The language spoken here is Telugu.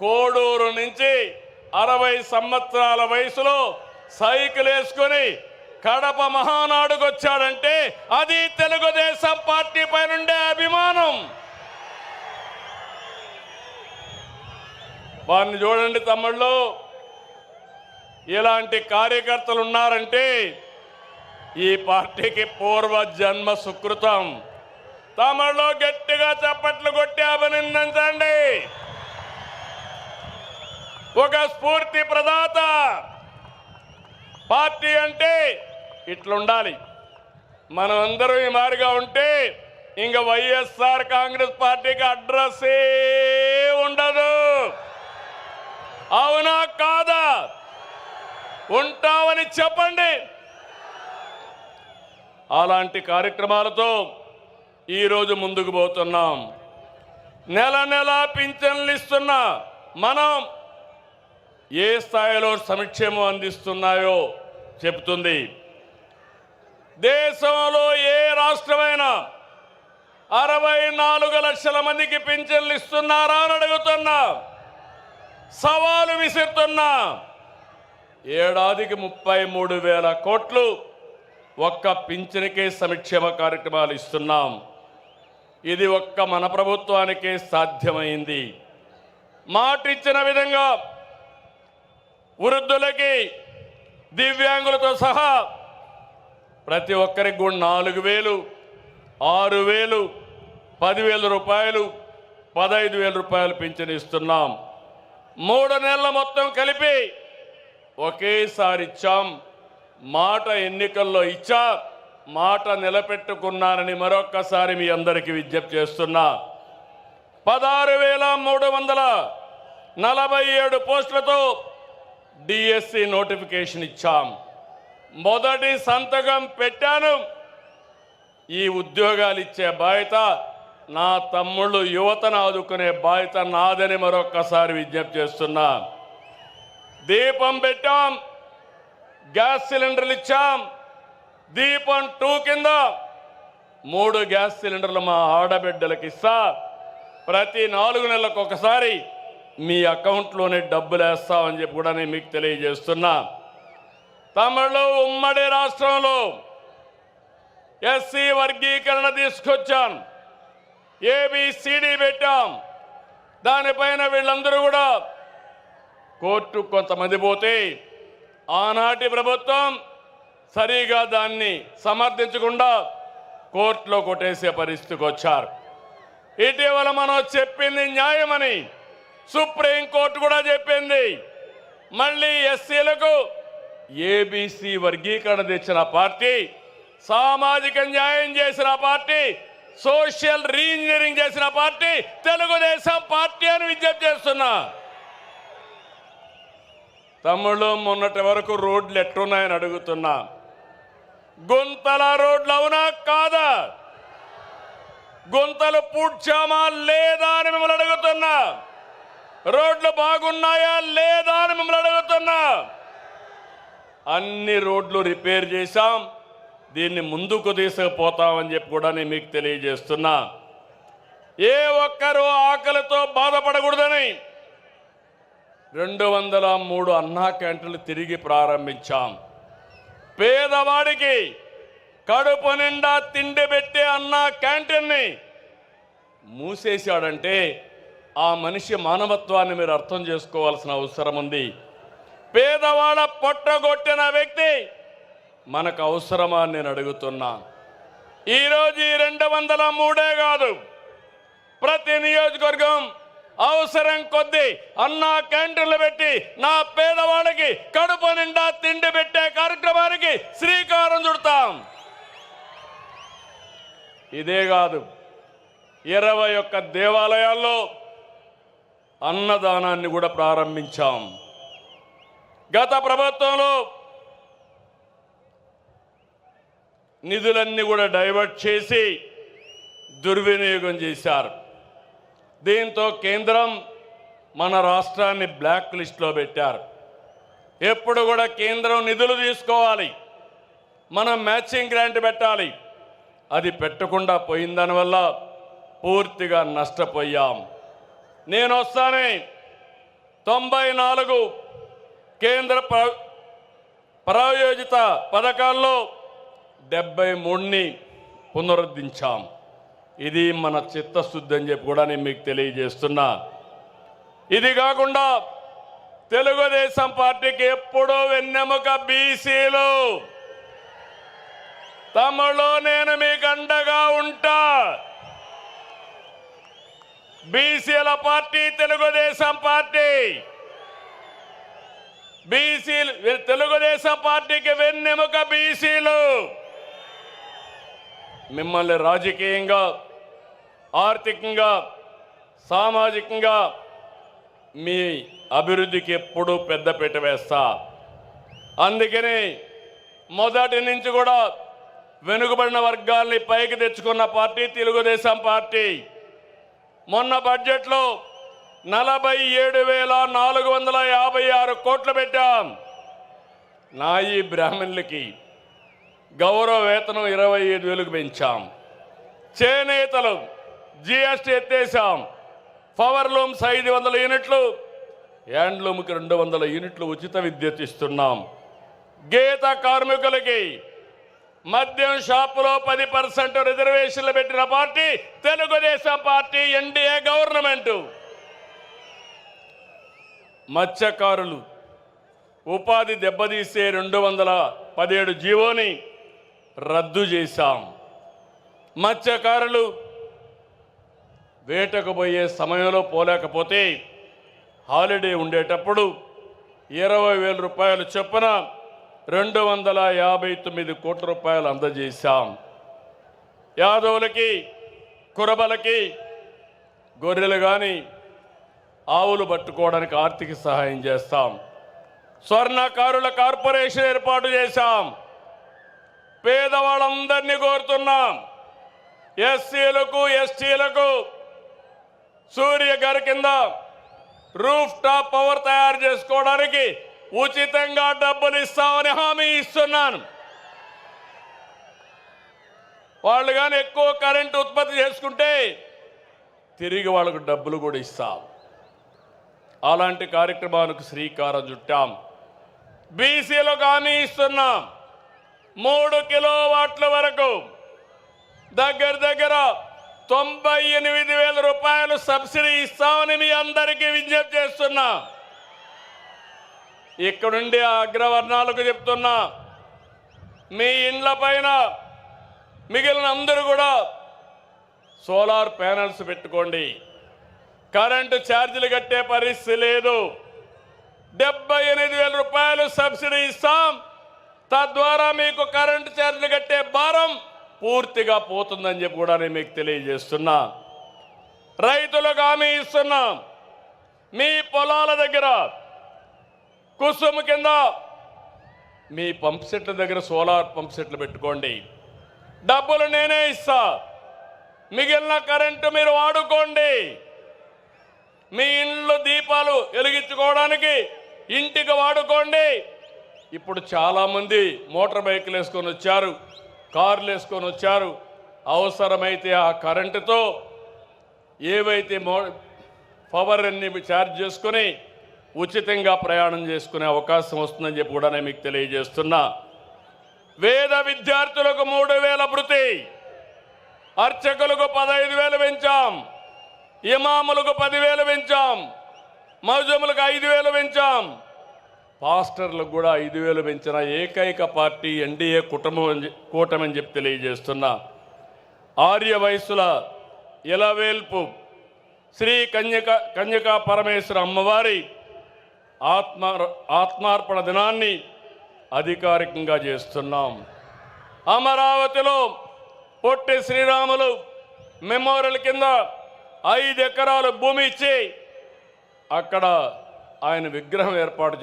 కోడూరు నుంచి అరవై సంవత్సరాల వయసులో సైకిల్ వేసుకొని కడప మహానాడుకు వచ్చాడంటే అది తెలుగుదేశం పార్టీ పైనుండే అభిమానం. వారిని చూడండి తమ్ముళ్ళు. ఇలాంటి కార్యకర్తలు ఉన్నారంటే ఈ పార్టీకి పూర్వ జన్మ సుకృతం. తమలో గట్టిగా చప్పట్లు కొట్టి అభినందించండి. ఒక స్ఫూర్తి ప్రదాత. పార్టీ అంటే ఇట్లుండాలి. మనం అందరూ ఈ మారిగా ఉంటే ఇంక వైఎస్ఆర్ కాంగ్రెస్ పార్టీకి అడ్రస్సే ఉండదు. అవునా కాదా? ఉంటామని చెప్పండి. అలాంటి కార్యక్రమాలతో ఈరోజు ముందుకు పోతున్నాం. నెల నెల పింఛన్లు ఇస్తున్నా మనం ఏ స్థాయిలో సంక్షేమం అందిస్తున్నాయో చెబుతుంది. దేశంలో ఏ రాష్ట్రమైనా అరవై నాలుగు లక్షల మందికి పింఛన్లు ఇస్తున్నారా అని అడుగుతున్నా. సవాలు విసురుతున్నా. ఏడాదికి ముప్పై మూడు వేల కోట్లు ఒక్క పింఛన్కే సంక్షేమ కార్యక్రమాలు ఇస్తున్నాం. ఇది ఒక్క మన ప్రభుత్వానికే సాధ్యమైంది. మాటిచ్చిన విధంగా వృద్ధులకి దివ్యాంగులతో సహా ప్రతి ఒక్కరికి కూడా నాలుగు వేలు ఆరు వేలు పదివేల రూపాయలు పదహైదు వేల రూపాయలు పింఛను ఇస్తున్నాం. మూడు నెలల మొత్తం కలిపి ఒకేసారి ఇచ్చాం. మాట ఎన్నికల్లో ఇచ్చా మాట నిలబెట్టుకున్నానని మరొక్కసారి మీ అందరికీ విజ్ఞప్తి చేస్తున్నా. పదహారు వేల మూడు వందల నలభై ఏడు పోస్టులతో డిఎస్సి నోటిఫికేషన్ ఇచ్చాం. మొదటి సంతకం పెట్టాను. ఈ ఉద్యోగాలు ఇచ్చే బాధ్యత నా తమ్ముళ్ళు యువతను ఆదుకునే బాధ్యత నాదని మరొక్కసారి విజ్ఞప్తి చేస్తున్నా. దీపం పెట్టాం. గ్యాస్ సిలిండర్లు ఇచ్చాం. దీపం టూ కింద మూడు గ్యాస్ సిలిండర్లు మా ఆడబిడ్డలకు ఇస్తా. ప్రతి నాలుగు నెలలకు ఒకసారి మీ అకౌంట్లోనే డబ్బులు వేస్తామని చెప్పి కూడా నేను మీకు తెలియజేస్తున్నా. తమిళ ఉమ్మడి రాష్ట్రంలో ఎస్సీ వర్గీకరణ తీసుకొచ్చాం. ఏబిసిడి పెట్టాం. దానిపైన వీళ్ళందరూ కూడా కోర్టు కొంతమంది పోతే ఆనాటి ప్రభుత్వం సరిగా దాన్ని సమర్థించకుండా కోర్టులో కొట్టేసే పరిస్థితికి వచ్చారు. ఇటీవల మనం చెప్పింది న్యాయమని సుప్రీంకోర్టు కూడా చెప్పింది. మళ్ళీ ఎస్సీలకు ఏబీసీ వర్గీకరణ తెచ్చిన పార్టీ సామాజిక న్యాయం చేసిన పార్టీ సోషల్ రీఇంజనీరింగ్ చేసిన పార్టీ తెలుగుదేశం పార్టీ అని విజ్ఞప్తి చేస్తున్నా. తమ్ముళ్ళు మొన్నటి వరకు రోడ్లు ఎట్టున్నాయని అడుగుతున్నా. గుంతల రోడ్లు అవునా కాదా? గుంతలు పూడ్చామా లేదా అని మిమ్మల్ని అడుగుతున్నా. రోడ్లు బాగున్నాయా లేదా అని మిమ్మల్ని అడుగుతున్నా. అన్ని రోడ్లు రిపేర్ చేశాం. దీన్ని ముందుకు తీసుకుపోతామని చెప్పి కూడా నేను మీకు తెలియజేస్తున్నా. ఏ ఒక్కరూ ఆకలితో బాధపడకూడదని రెండు వందల మూడు అన్నా క్యాంటీన్లు తిరిగి ప్రారంభించాం. పేదవాడికి కడుపు నిండా తిండి పెట్టే అన్నా క్యాంటీన్ని మూసేశాడంటే ఆ మనిషి మానవత్వాన్ని మీరు అర్థం చేసుకోవాల్సిన అవసరం ఉంది. పేదవాడ పొట్టగొట్టిన వ్యక్తి మనకు అవసరమా నేను అడుగుతున్నా. ఈరోజు ఈ రెండు వందల మూడే కాదు. ప్రతి నియోజకవర్గం అవసరం కొద్దీ అన్నా క్యాంటీన్లు పెట్టి నా పేదవాడికి కడుపు నిండా తిండి పెట్టే కార్యక్రమానికి శ్రీకారం చుడతాం. ఇదే కాదు. ఇరవై ఒక్క దేవాలయాల్లో అన్నదానాన్ని కూడా ప్రారంభించాం. గత ప్రభుత్వంలో నిధులన్నీ కూడా డైవర్ట్ చేసి దుర్వినియోగం చేశారు. దీంతో కేంద్రం మన రాష్ట్రాన్ని బ్లాక్ లిస్ట్లో పెట్టారు. ఎప్పుడు కూడా కేంద్రం నిధులు తీసుకోవాలి. మనం మ్యాచింగ్ గ్రాంట్ పెట్టాలి. అది పెట్టకుండా పోయిన దానివల్ల పూర్తిగా నష్టపోయాం. నేను వస్తానే తొంభై నాలుగు కేంద్ర ప్ర- ప్రాయోజిత పథకాల్లో డెబ్బై మూడుని పునరుద్ధరించాం. ఇది మన చిత్తశుద్ధి అని చెప్పి కూడా నేను మీకు తెలియజేస్తున్నా. ఇది కాకుండా తెలుగుదేశం పార్టీకి ఎప్పుడూ వెన్నెముక బీసీలు. తమలో నేను మీకు అండగా ఉంటా. బీసీల పార్టీ తెలుగుదేశం పార్టీ. బీసీలు తెలుగుదేశం పార్టీకి వెన్నెముక బీసీలు. మిమ్మల్ని రాజకీయంగా ఆర్థికంగా సామాజికంగా మీ అభివృద్ధికి ఎప్పుడూ పెద్దపీట వేస్తా. అందుకని మొదటి నుంచి కూడా వెనుకబడిన వర్గాల్ని పైకి తెచ్చుకున్న పార్టీ తెలుగుదేశం పార్టీ. మొన్న బడ్జెట్లో నలభై ఏడు వేల నాలుగు వందల యాభై ఆరు కోట్లు పెట్టాం. నాయి బ్రాహ్మణులకి గౌరవ వేతనం ఇరవై ఐదు వేలకు పెంచాం. చేనేతలు జిఎస్టీ ఎత్తేసాం. పవర్ లూమ్స్ ఐదు వందల యూనిట్లు హ్యాండ్లూమ్కి రెండు వందల యూనిట్లు ఉచిత విద్యుత్ ఇస్తున్నాం. గీత కార్మికులకి మద్యం షాపులో పది పర్సెంట్ రిజర్వేషన్లు పెట్టిన party Telugu Desam party NDA government. మత్స్యకారులు ఉపాధి దెబ్బతీసే రెండు వందల పదిహేడు జీవోని రద్దు చేశాం. మత్స్యకారులు వేటకు పోయే సమయంలో పోలేకపోతే హాలిడే ఉండేటప్పుడు ఇరవై వేల రూపాయలు చొప్పున రెండు వందల యాభై తొమ్మిది కోట్ల రూపాయలు అందజేశాం. యాదవులకి కురబలకి గొర్రెలు కానీ ఆవులు పట్టుకోవడానికి ఆర్థిక సహాయం చేస్తాం. స్వర్ణకారుల కార్పొరేషన్ ఏర్పాటు చేశాం. పేదవాళ్ళందరినీ కోరుతున్నాం. ఎస్సీలకు ఎస్టీలకు సూర్య గారి కింద రూఫ్ టాప్ పవర్ తయారు చేసుకోవడానికి ఉచితంగా డబ్బులు ఇస్తామని హామీ ఇస్తున్నాను. వాళ్ళు కానీ ఎక్కువ కరెంటు ఉత్పత్తి చేసుకుంటే తిరిగి వాళ్ళకు డబ్బులు కూడా ఇస్తాం. అలాంటి కార్యక్రమాలకు శ్రీకారం చుట్టాం. బీసీలకు హామీ ఇస్తున్నాం. మూడు కిలో వాట్ల వరకు దగ్గర దగ్గర తొంభై ఎనిమిది వేల రూపాయలు సబ్సిడీ ఇస్తామని మీ అందరికీ విజ్ఞప్తి చేస్తున్నాం. ఇక్కడుండి ఆ అగ్రవర్ణాలకు చెప్తున్నా మీ ఇండ్ల పైన మిగిలిన అందరూ కూడా సోలార్ ప్యానల్స్ పెట్టుకోండి. కరెంటు ఛార్జీలు కట్టే పరిస్థితి లేదు. డెబ్బై ఎనిమిది వేల రూపాయలు సబ్సిడీ ఇస్తాం. తద్వారా మీకు కరెంటు ఛార్జీలు కట్టే భారం పూర్తిగా పోతుందని చెప్పి కూడా నేను మీకు తెలియజేస్తున్నా. రైతులకు హామీ ఇస్తున్నాం. మీ పొలాల దగ్గర కుసుమ కింద. మీ పంప్ సెట్ల దగ్గర సోలార్ పంప్ సెట్లు పెట్టుకోండి. డబ్బులు నేనే ఇస్తా. మిగిలిన కరెంటు మీరు వాడుకోండి. మీ ఇంట్లో దీపాలు వెలిగించుకోవడానికి ఇంటికి వాడుకోండి. ఇప్పుడు చాలామంది మోటార్ బైకులు వేసుకొని వచ్చారు కార్లు వేసుకొని వచ్చారు. అవసరమైతే ఆ కరెంటుతో ఏవైతే మో పవర్ అన్ని ఛార్జ్ చేసుకొని ఉచితంగా ప్రయాణం చేసుకునే అవకాశం వస్తుందని చెప్పి కూడా నేను మీకు తెలియజేస్తున్నా. వేద విద్యార్థులకు మూడు వేల భృతి అర్చకులకు పదహైదు వేలు పెంచాం ఇమాములకు పదివేలు పెంచాం మౌజములకు ఐదు వేలు పెంచాం. పాస్టర్లకు కూడా ఐదు వేలు పెంచిన ఏకైక పార్టీ ఎన్డీఏ కుటుంబం అని కూటమి అని చెప్పి తెలియజేస్తున్నా. ఆర్య వయస్సుల ఇలవేల్పు శ్రీ కన్యక కన్యకా పరమేశ్వర అమ్మవారి ఆత్మ ఆత్మార్పణ దినాన్ని అధికారికంగా చేస్తున్నాం. అమరావతిలో పొట్టి శ్రీరాములు మెమోరియల్ కింద ఐదు ఎకరాలు భూమి ఇచ్చి అక్కడ ఆయన విగ్రహం ఏర్పాటు చే